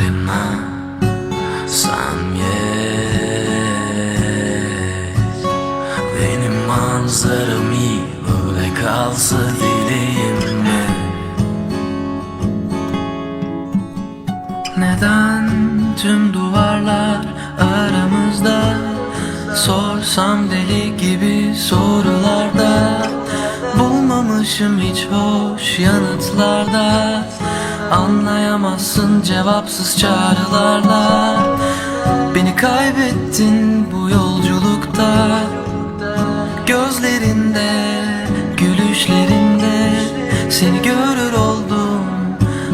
kenarına Sen geç Benim manzaram iyi Böyle kalsa dileğimde Neden tüm duvarlar aramızda? Sorsam deli gibi sorularda. Bulmamışım hiç hoş yanıtlarda Anlayamazsın cevapsız çağrılarla. Beni kaybettin bu yolculukta. Gözlerinde, gülüşlerinde Seni görür oldum.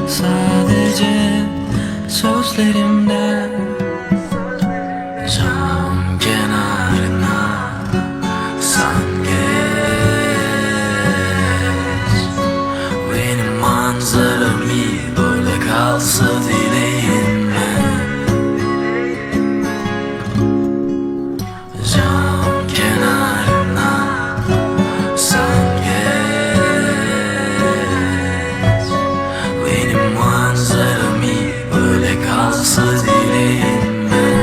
Sadece sözlerimde dileğimle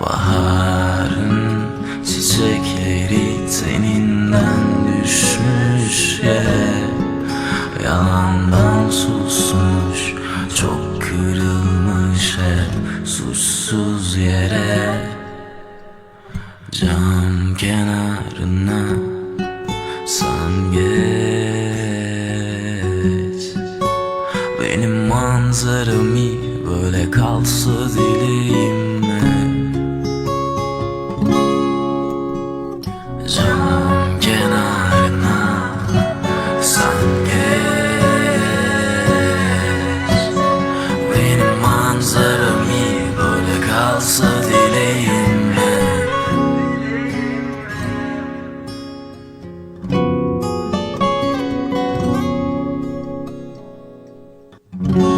Baharın çiçekleri teninden düşmüş yere Yalandan susmuş çok kırılmış hep suçsuz yere Cam kenarına nazarım böyle kalsa dileğimle. Camın kenarına sen geç. Benim manzaram iyi böyle kalsa dileğimle. Thank